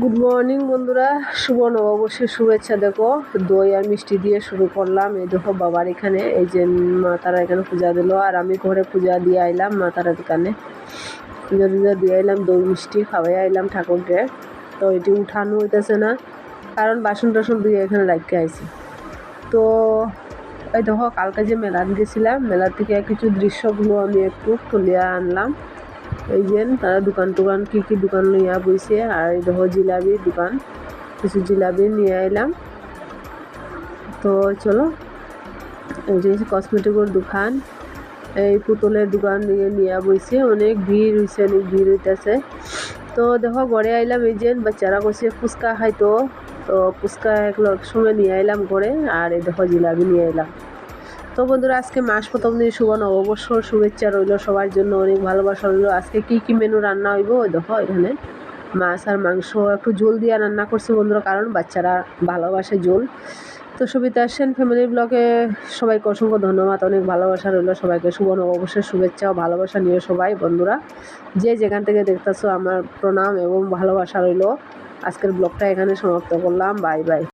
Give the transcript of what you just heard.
Good morning বন্ধুরা। শুভ নববর্ষের শুভেচ্ছা, দেখো। দই আর মিষ্টি দিয়ে শুরু করলাম। এই দেখো, বাবার এখানে, এই যে মা তারা এখানে পূজা দিল। আর আমি ঘরে পূজা দিয়ে আইলাম মা তারা দোকানে। পূজা টুজা দিয়ে আইলাম, দই, মিষ্টি খাওয়াই আইলাম ঠাকুরকে। তো এটি উঠানো হইতেছে না, কারণ বাসন টাসন দিয়ে এখানে রাখতে আইছি। তো এই দেখো, কালকে যে মেলাত গেছিলাম, মেলার থেকে কিছু দৃশ্যগুলো আমি একটু তুলিয়া আনলাম। এই যে তারা দোকান টোকান কী কী দোকান লইয়া বইছে, আর দেখো জিলাপির দোকান। কিছু জিলাপি নিয়ে এলাম তো চলো, এই যে কসমেটিকের দোকান। এই পুতুলের দোকান নিয়ে নিয়ে বইছে। অনেক ভিড় হয়েছে অনেক ভিড় হইতেছে। তো দেখো, ঘরে আইলাম এই যে, বাচ্চারা কইছে ফুচকা খাইতো। তো ফুচকা এক সঙ্গে নিয়ে আইলাম ঘরে, আর এই দেখো জিলাপি নিয়ে এলাম তো বন্ধুরা, আজকে মাস প্রথম দিন, শুভ নববর্ষর শুভেচ্ছা রইল সবার জন্য, অনেক ভালোবাসা রইল। আজকে কি কি মেনু রান্না হইব? ওই দেখো, এখানে মাছ আর মাংস, একটু ঝোল দিয়ে রান্না করছে বন্ধুরা, কারণ বাচ্চারা ভালোবাসে ঝোল। তো সবিতা আসেন ফ্যামিলি ব্লগে সবাইকে অসংখ্য ধন্যবাদ, অনেক ভালোবাসা রইল সবাইকে। শুভ নববর্ষের শুভেচ্ছা ও ভালোবাসা নিয়ে সবাই বন্ধুরা। যে যেখান থেকে দেখতেছো, আমার প্রণাম এবং ভালোবাসা রইল। আজকের ব্লগটা এখানে সমাপ্ত করলাম বাই বাই